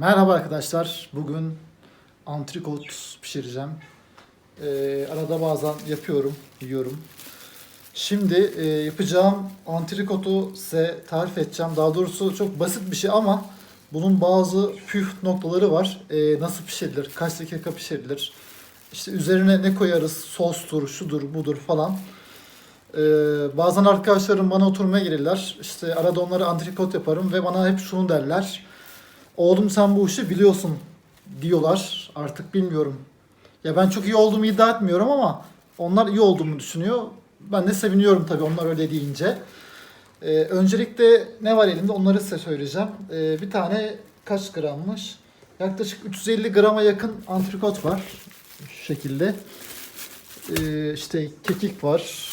Merhaba arkadaşlar. Bugün antrikot pişireceğim. Ee, arada bazen yapıyorum, yiyorum. Şimdi e, yapacağım antrikotu size tarif edeceğim. Daha doğrusu çok basit bir şey ama bunun bazı püf noktaları var. Ee, nasıl pişirilir, kaç dakika pişirilir, işte üzerine ne koyarız, sostur, şudur, budur falan. Ee, bazen arkadaşlarım bana oturmaya gelirler. İşte arada onlara antrikot yaparım ve bana hep şunu derler. Oğlum sen bu işi biliyorsun diyorlar. Artık bilmiyorum. Ya ben çok iyi olduğumu iddia etmiyorum ama onlar iyi olduğumu düşünüyor. Ben de seviniyorum tabii onlar öyle deyince. Ee, öncelikle ne var elimde onları size söyleyeceğim. Ee, bir tane kaç grammış? Yaklaşık 350 grama yakın antrikot var. Şu şekilde. Ee, işte kekik var.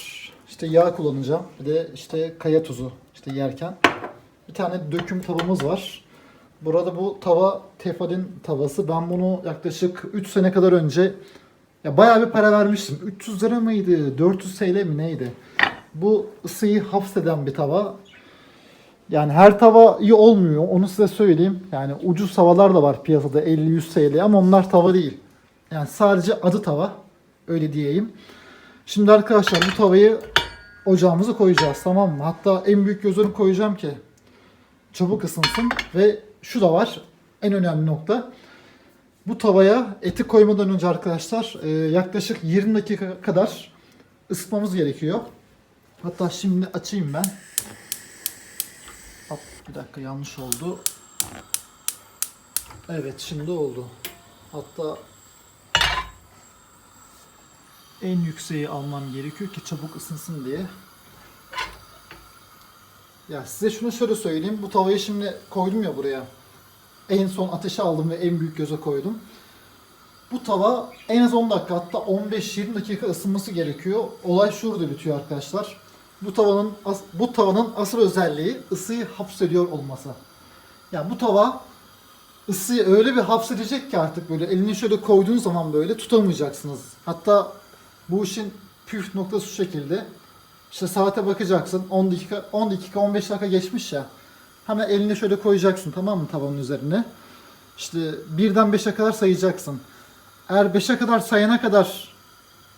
İşte yağ kullanacağım. Bir de işte kaya tuzu işte yerken. Bir tane döküm tavamız var. Burada bu tava Tefal'in tavası. Ben bunu yaklaşık 3 sene kadar önce ya bayağı bir para vermiştim. 300 lira mıydı? 400 TL mi neydi? Bu ısıyı hapseden bir tava. Yani her tava iyi olmuyor. Onu size söyleyeyim. Yani ucuz tavalar da var piyasada 50-100 TL ama onlar tava değil. Yani sadece adı tava. Öyle diyeyim. Şimdi arkadaşlar bu tavayı ocağımıza koyacağız tamam mı? Hatta en büyük gözünü koyacağım ki çabuk ısınsın ve şu da var en önemli nokta. Bu tavaya eti koymadan önce arkadaşlar e, yaklaşık 20 dakika kadar ısıtmamız gerekiyor. Hatta şimdi açayım ben. Hop, bir dakika yanlış oldu. Evet şimdi oldu. Hatta en yükseği almam gerekiyor ki çabuk ısınsın diye. Ya size şunu şöyle söyleyeyim. Bu tavayı şimdi koydum ya buraya. En son ateşe aldım ve en büyük göze koydum. Bu tava en az 10 dakika hatta 15-20 dakika ısınması gerekiyor. Olay şurada bitiyor arkadaşlar. Bu tavanın bu tavanın asıl özelliği ısıyı hapsediyor olması. Yani bu tava ısıyı öyle bir hapsedecek ki artık böyle elini şöyle koyduğun zaman böyle tutamayacaksınız. Hatta bu işin püf noktası şu şekilde. İşte saate bakacaksın 10 dakika 10 dakika 15 dakika geçmiş ya. Hemen elini şöyle koyacaksın tamam mı tavanın üzerine. İşte birden 5'e kadar sayacaksın. Eğer 5'e kadar sayana kadar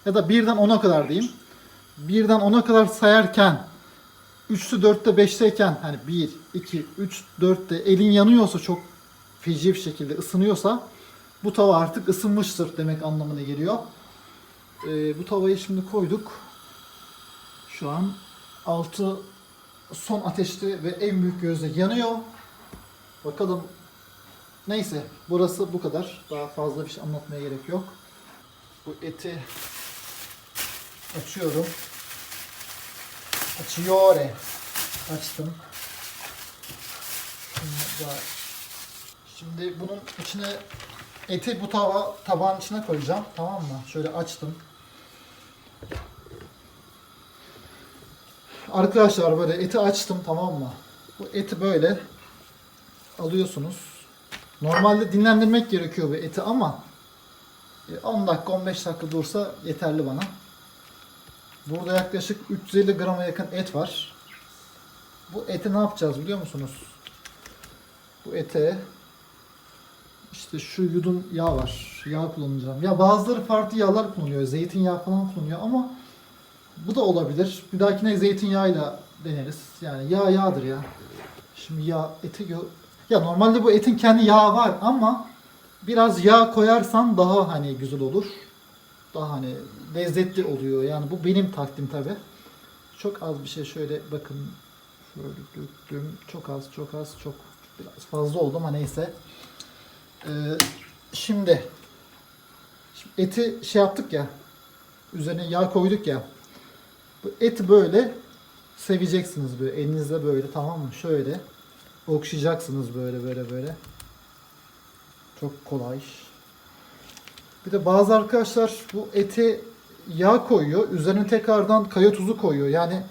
ya da birden 10'a kadar diyeyim. Birden 10'a kadar sayarken 3'te 4'te 5'teyken hani 1, 2, 3, 4'te elin yanıyorsa çok feci bir şekilde ısınıyorsa bu tava artık ısınmıştır demek anlamına geliyor. Ee, bu tavayı şimdi koyduk. Şu an altı son ateşte ve en büyük gözle yanıyor. Bakalım. Neyse burası bu kadar. Daha fazla bir şey anlatmaya gerek yok. Bu eti açıyorum. Açıyor. Açtım. Şimdi. Şimdi bunun içine eti bu tava tabağın içine koyacağım. Tamam mı? Şöyle açtım. Arkadaşlar böyle eti açtım tamam mı? Bu eti böyle alıyorsunuz. Normalde dinlendirmek gerekiyor bu eti ama e, 10 dakika 15 dakika dursa yeterli bana. Burada yaklaşık 350 grama yakın et var. Bu eti ne yapacağız biliyor musunuz? Bu ete işte şu yudum yağ var. Yağ kullanacağım. Ya bazıları farklı yağlar kullanıyor. Zeytinyağı falan kullanıyor ama bu da olabilir. Bir dahakine zeytinyağıyla deneriz. Yani yağ yağdır ya. Şimdi yağ eti gö- ya normalde bu etin kendi yağı var ama biraz yağ koyarsan daha hani güzel olur. Daha hani lezzetli oluyor. Yani bu benim takdim tabi. Çok az bir şey şöyle bakın şöyle döktüm. Çok az, çok az, çok biraz fazla oldu ama neyse. Ee, şimdi, şimdi eti şey yaptık ya. Üzerine yağ koyduk ya. Eti böyle seveceksiniz böyle elinizle böyle tamam mı? Şöyle okşayacaksınız böyle böyle böyle. Çok kolay. Bir de bazı arkadaşlar bu ete yağ koyuyor. Üzerine tekrardan kaya tuzu koyuyor. Yani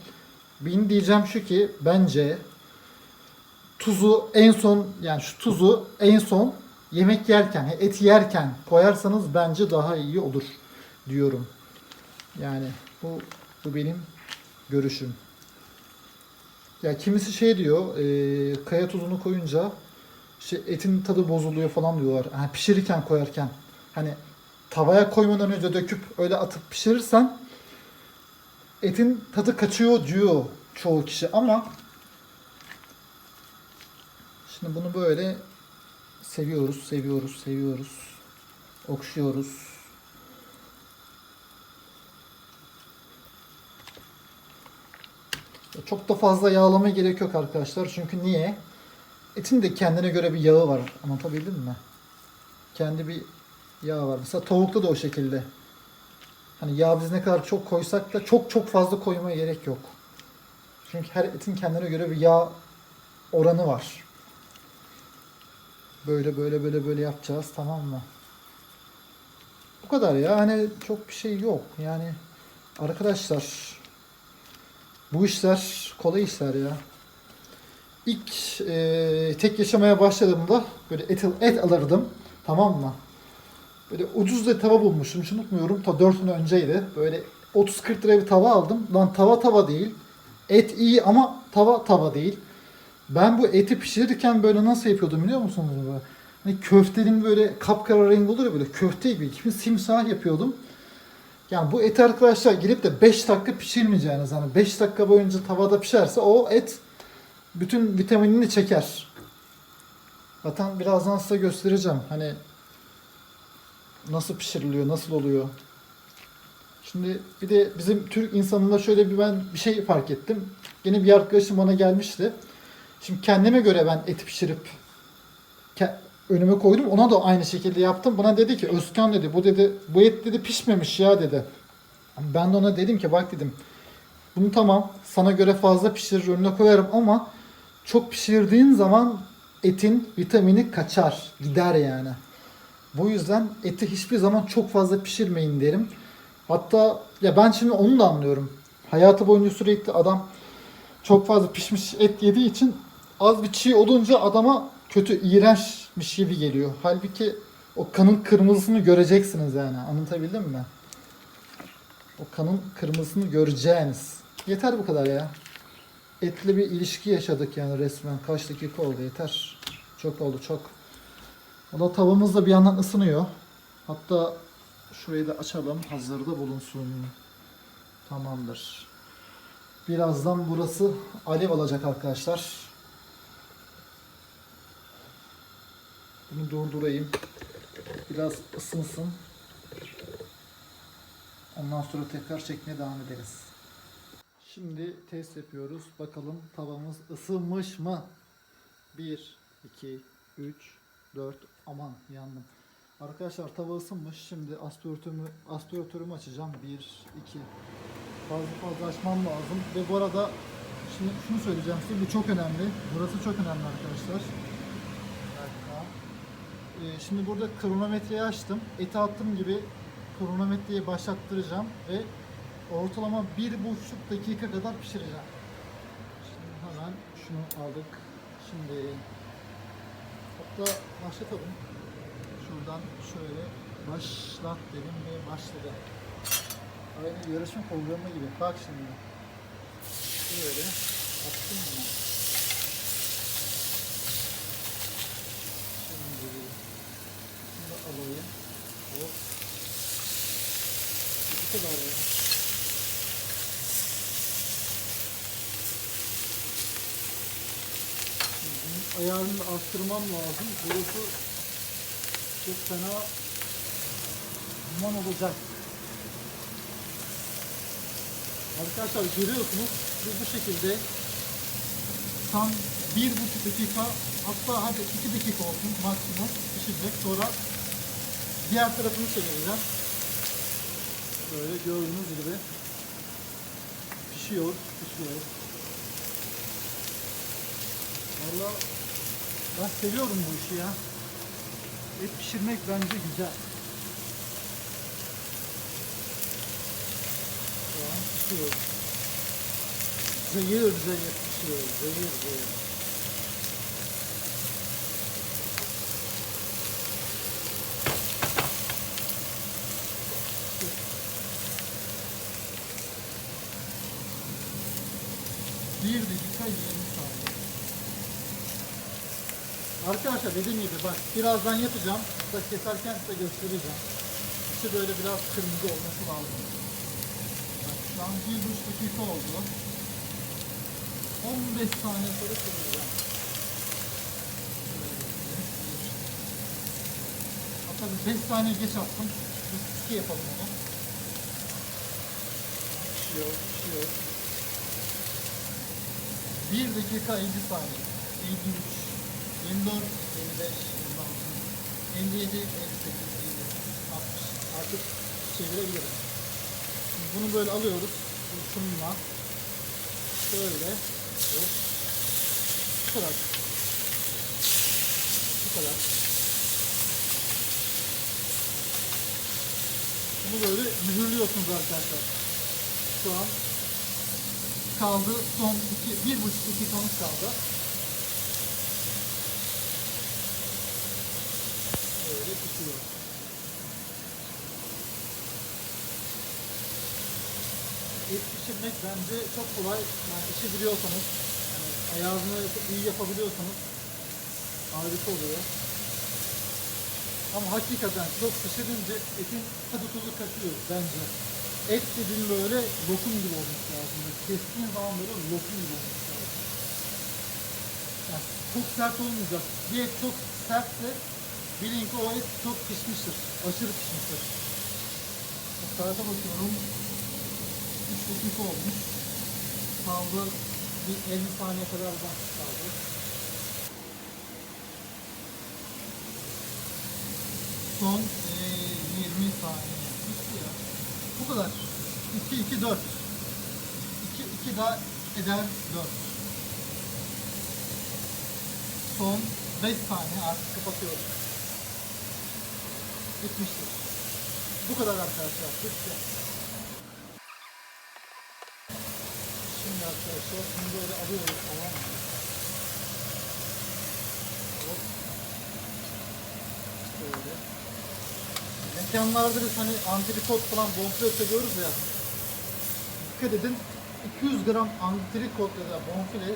benim diyeceğim şu ki bence tuzu en son yani şu tuzu en son yemek yerken, et yerken koyarsanız bence daha iyi olur diyorum. Yani bu bu benim görüşüm. Ya kimisi şey diyor, e, kaya tuzunu koyunca işte etin tadı bozuluyor falan diyorlar. Yani pişirirken koyarken. Hani tavaya koymadan önce döküp öyle atıp pişirirsen etin tadı kaçıyor diyor çoğu kişi ama şimdi bunu böyle seviyoruz, seviyoruz, seviyoruz. Okşuyoruz. Çok da fazla yağlama gerek yok arkadaşlar. Çünkü niye? Etin de kendine göre bir yağı var. Anlatabildim mi? Kendi bir yağı var. Mesela tavukta da o şekilde. Hani yağ biz ne kadar çok koysak da çok çok fazla koymaya gerek yok. Çünkü her etin kendine göre bir yağ oranı var. Böyle böyle böyle böyle yapacağız tamam mı? Bu kadar ya. Hani çok bir şey yok. Yani arkadaşlar bu işler kolay işler ya. İlk e, tek yaşamaya başladığımda böyle et, et alırdım. Tamam mı? Böyle ucuz da tava bulmuşum. Hiç unutmuyorum. Ta 4 gün önceydi. Böyle 30-40 liraya bir tava aldım. Lan tava tava değil. Et iyi ama tava tava değil. Ben bu eti pişirirken böyle nasıl yapıyordum biliyor musunuz? Böyle? Hani köftenin böyle kapkara rengi olur ya böyle köfte gibi. Kimi simsiyah yapıyordum. Yani bu eti arkadaşlar girip de 5 dakika pişirmeyeceğiniz. Hani 5 dakika boyunca tavada pişerse o et bütün vitaminini çeker. Zaten birazdan size göstereceğim. Hani nasıl pişiriliyor, nasıl oluyor. Şimdi bir de bizim Türk insanında şöyle bir ben bir şey fark ettim. Yine bir arkadaşım bana gelmişti. Şimdi kendime göre ben eti pişirip önüme koydum. Ona da aynı şekilde yaptım. Bana dedi ki Özkan dedi bu dedi bu et dedi pişmemiş ya dedi. Ben de ona dedim ki bak dedim bunu tamam sana göre fazla pişirir önüne koyarım ama çok pişirdiğin zaman etin vitamini kaçar gider yani. Bu yüzden eti hiçbir zaman çok fazla pişirmeyin derim. Hatta ya ben şimdi onu da anlıyorum. Hayatı boyunca sürekli adam çok fazla pişmiş et yediği için az bir çiğ olunca adama kötü, iğrençmiş gibi geliyor. Halbuki o kanın kırmızısını göreceksiniz yani. Anlatabildim mi? O kanın kırmızısını göreceğiniz. Yeter bu kadar ya. Etle bir ilişki yaşadık yani resmen. Kaç dakika oldu yeter. Çok oldu çok. Da tavamız da bir yandan ısınıyor. Hatta şurayı da açalım. Hazırda bulunsun. Tamamdır. Birazdan burası alev alacak arkadaşlar. Bunu durdurayım. Biraz ısınsın. Ondan sonra tekrar çekmeye devam ederiz. Şimdi test yapıyoruz. Bakalım tavamız ısınmış mı? 1, 2, 3, 4. Aman yandım. Arkadaşlar tava ısınmış. Şimdi aspiratörümü, aspiratörümü açacağım. 1, 2. Fazla fazla açmam lazım. Ve bu arada şimdi şunu söyleyeceğim size. Bu çok önemli. Burası çok önemli arkadaşlar. Ee, şimdi burada kronometreyi açtım. Eti attığım gibi kronometreyi başlattıracağım ve ortalama bir buçuk dakika kadar pişireceğim. Şimdi hemen şunu aldık. Şimdi hatta başlatalım. Şuradan şöyle başlat dedim ve başladı. Aynı yarışma programı gibi. Bak şimdi. Böyle attım mı? Şimdi bunu da alayım. Hop. Bu kadar ya. Şimdi ayarını arttırmam lazım. Burası çok fena duman olacak. Arkadaşlar görüyorsunuz bu bu şekilde tam bir buçuk dakika hatta hadi iki dakika olsun maksimum pişecek sonra diğer tarafını çevireceğim. Böyle gördüğünüz gibi pişiyor, pişiyor. Valla ben seviyorum bu işi ya. Et pişirmek bence güzel. Şu an pişiyor. Zehir zehir pişiyor. Zehir zehir. Bir dakika 20 saniye. Arkadaşlar dediğim gibi bak birazdan yapacağım. Bak keserken size göstereceğim. İşte böyle biraz kırmızı olması lazım. Bak şu an bir buçuk dakika oldu. 15 saniye sonra kıracağım. Hatta bir 5 saniye geç attım. Biz 2 yapalım onu. Pişiyor, pişiyor. 1 dakika 50 saniye. 53, 24, 55, 56, 57, 58, 57, 60. Artık çevirebilirim. Şimdi bunu böyle alıyoruz. Şununla. Şöyle. Bu kadar. Bu kadar. Bunu böyle mühürlüyorsunuz arkadaşlar. Şu an kaldı son iki, bir buçuk iki sonuç kaldı. Böyle pişiyor. Et pişirmek bence çok kolay. Yani işi biliyorsanız, yani ayağını yapıp iyi yapabiliyorsanız harika oluyor. Ama hakikaten çok pişirince etin tadı tuzu kaçıyor bence. Et dediğin böyle lokum gibi olması lazım. Kestiğin zaman böyle lokum gibi olması lazım. Yani çok sert olmayacak. Bir et çok sertse bilin ki o et çok pişmiştir. Aşırı pişmiştir. Saate bakıyorum. 3 dakika olmuş. Kaldı bir 50 saniye kadar da kaldı. Son eee 20 saniye. Ya. Bu kadar. 2 2 4. 2 2 daha eder 4. Son 5 saniye artık kapatıyorum. Bitmiştir. Bu kadar arkadaşlar. Bitti. Şimdi arkadaşlar bunu böyle alıyoruz tamam mı? Hop. Böyle. Mekanlarda biz hani antrikot falan bonfile seviyoruz ya. Dikkat edin 200 gram antrikot ya da bonfile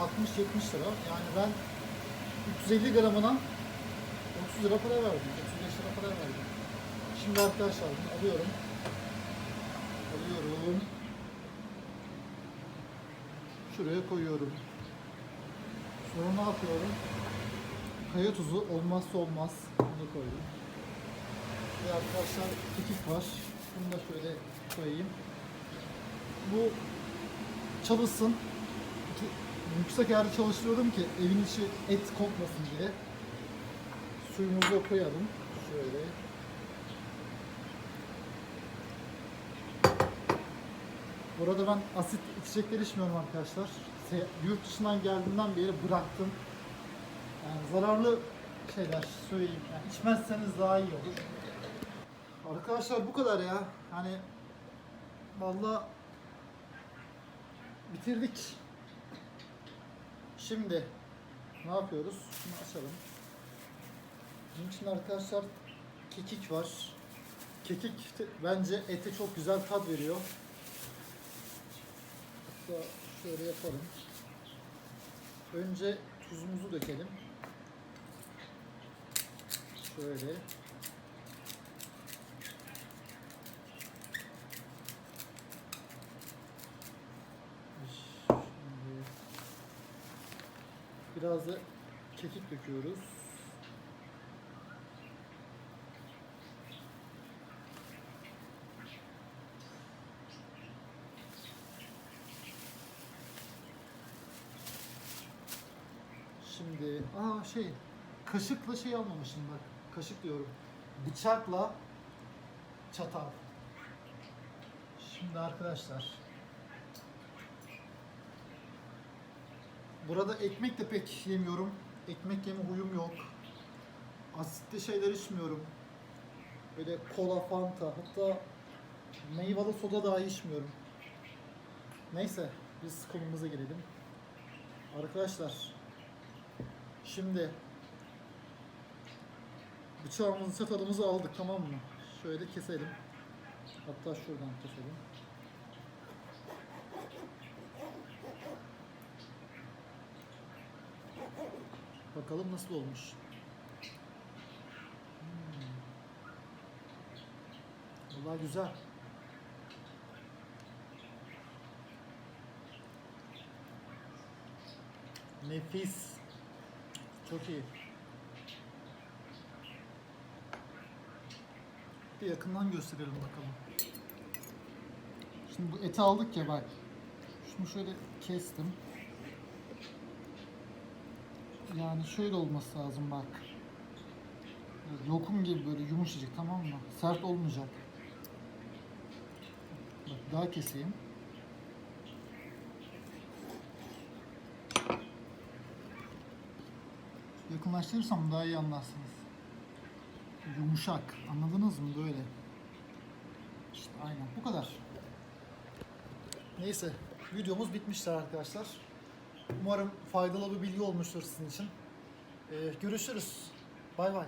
60-70 lira. Yani ben 350 gramına 30 lira para verdim. 35 lira para verdim. Şimdi arkadaşlar bunu alıyorum. Alıyorum. Şuraya koyuyorum. Sonra ne yapıyorum? Kaya tuzu olmazsa olmaz. Bunu koydum. Ve arkadaşlar kekik var. Bunu da şöyle koyayım. Bu çalışsın. Yüksek ayarda çalıştırıyorum ki evin içi et kokmasın diye. Suyumuzu koyalım. Şöyle. Burada ben asit içecekler içmiyorum arkadaşlar. Yurt dışından geldiğimden beri bıraktım. Yani zararlı şeyler söyleyeyim. Yani içmezseniz daha iyi olur. Arkadaşlar bu kadar ya. Hani vallahi bitirdik. Şimdi ne yapıyoruz? Şunu açalım. Bunun için arkadaşlar kekik var. Kekik bence ete çok güzel tat veriyor. Hatta şöyle yapalım. Önce tuzumuzu dökelim. Şöyle. Biraz da kekik döküyoruz. Şimdi aa şey kaşıkla şey almamışım bak. Kaşık diyorum. Bıçakla çatal. Şimdi arkadaşlar Burada ekmek de pek yemiyorum. Ekmek yeme huyum yok. Asitli şeyler içmiyorum. Böyle kola, fanta, hatta meyveli soda dahi içmiyorum. Neyse, biz konumuza gelelim. Arkadaşlar, şimdi bıçağımızı, çatalımızı aldık tamam mı? Şöyle keselim. Hatta şuradan keselim. Bakalım nasıl olmuş. Hmm. Vallahi güzel. Nefis. Çok iyi. Bir yakından gösterelim bakalım. Şimdi bu eti aldık ya bak. Şunu şöyle kestim. Yani şöyle olması lazım bak. Lokum gibi böyle yumuşacık tamam mı? Sert olmayacak. Bak daha keseyim. Yakınlaştırırsam daha iyi anlarsınız. Yumuşak. Anladınız mı böyle? İşte aynen bu kadar. Neyse videomuz bitmiştir arkadaşlar. Umarım faydalı bir bilgi olmuştur sizin için. Ee, görüşürüz. Bay bay.